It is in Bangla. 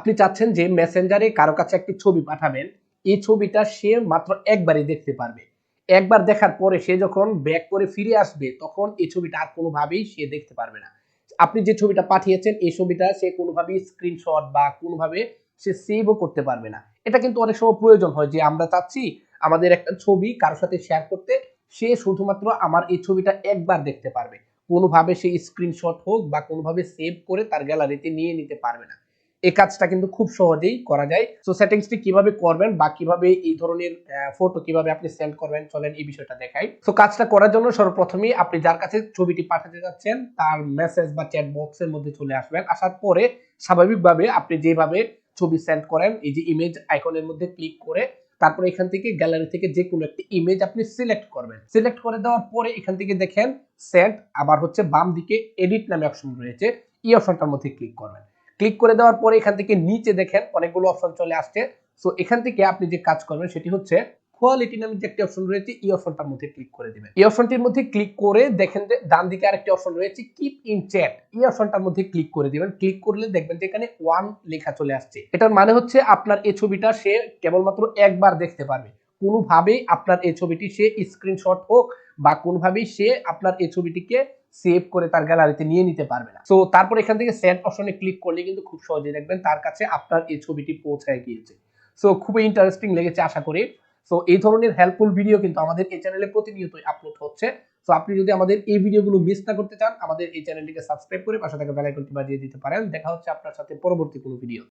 আপনি চাচ্ছেন যে মেসেঞ্জারে কারও কাছে একটি ছবি পাঠাবেন। এই ছবিটা সে মাত্র একবারই দেখতে পারবে। একবার দেখার পরে সে যখন ব্যাক করে ফিরে আসবে, তখন এই ছবিটা আর কোনোভাবেই সে দেখতে পারবে না। আপনি যে ছবিটা পাঠিয়েছেন, এই ছবিটা সে কোনোভাবেই স্ক্রিনশট বা কোনোভাবে সে সেভও করতে পারবে না। এটা কিন্তু অনেক সময় প্রয়োজন হয় যে আমরা চাচ্ছি আমাদের একটা ছবি কারোর সাথে শেয়ার করতে, সে শুধুমাত্র আমার এই ছবিটা একবার দেখতে পারবে। কোনোভাবে সে স্ক্রিনশট হোক বা কোনোভাবে সেভ করে তার গ্যালারিতে নিয়ে নিতে পারবে না। এই কাজটা কিন্তু খুব সহজেই করা যায়। সো সেটিংসটি কীভাবে করবেন বা কীভাবে এই ধরনের ফটো কীভাবে আপনি সেন্ড করবেন, চলেন এই বিষয়টা দেখাই। সো কাজটা করার জন্য সর্বপ্রথমেই আপনি যার কাছে ছবিটি পাঠাতে যাচ্ছেন, তার মেসেজ বা চ্যাট বক্সের মধ্যে চলে আসবেন। আসার পরে স্বাভাবিকভাবে আপনি যেভাবে ছবি সেন্ড করেন, এই যে ইমেজ আইকনের মধ্যে ক্লিক করে, তারপরে এখান থেকে গ্যালারি থেকে যে কোনো একটি ইমেজ আপনি সিলেক্ট করবেন। সিলেক্ট করে দেওয়ার পরে এখান থেকে দেখেন সেন্ড আবার হচ্ছে বাম দিকে এডিট নামে অপশন রয়েছে, এই অপশনটার মধ্যে ক্লিক করবেন। ক্লিক করে দেওয়ার পরে এখান থেকে নিচে দেখেন অনেকগুলো অপশন চলে আসছে। সো এখান থেকে আপনি যে কাজ করবেন সেটি হচ্ছে কোয়ালিটি নামে যে একটি অপশন রয়েছে, এই অপশনটার মধ্যে ক্লিক করে দিবেন। এই অপশনটির মধ্যে ক্লিক করে দেখেন যে ডান দিকে আরেকটি অপশন রয়েছে কিপ ইন চ্যাট এই অপশনটার মধ্যে ক্লিক করে দিবেন। ক্লিক করলে দেখবেন যে এখানে ওয়ান লেখা চলে আসছে। এটার মানে হচ্ছে আপনার এই ছবিটা সে কেবলমাত্র একবার দেখতে পারবে। কোনোভাবেই আপনার এই ছবিটি সে স্ক্রিনশট হোক বা কোনোভাবেই সে আপনার এই ছবিটিকে সেভ করে তার গ্যালারিতে নিয়ে নিতে পারবে না। তো তারপর এখান থেকে সেন্ড অপশনে ক্লিক করলে কিন্তু খুব সহজে দেখবেন তার কাছে আপনার এই ছবিটি পৌঁছায় গিয়েছে। সো খুবই ইন্টারেস্টিং লেগেছে আশা করি। সো এই ধরনের হেল্পফুল ভিডিও কিন্তু আমাদের এই চ্যানেলে প্রতিনিয়তই আপলোড হচ্ছে। সো আপনি যদি আমাদের এই ভিডিওগুলো মিস না করতে চান, আমাদের এই চ্যানেলটিকে সাবস্ক্রাইব করে পাশে থাকা বেল আইকনটি বাজিয়ে দিতে পারেন। দেখা হচ্ছে আপনার সাথে পরবর্তী কোনো ভিডিও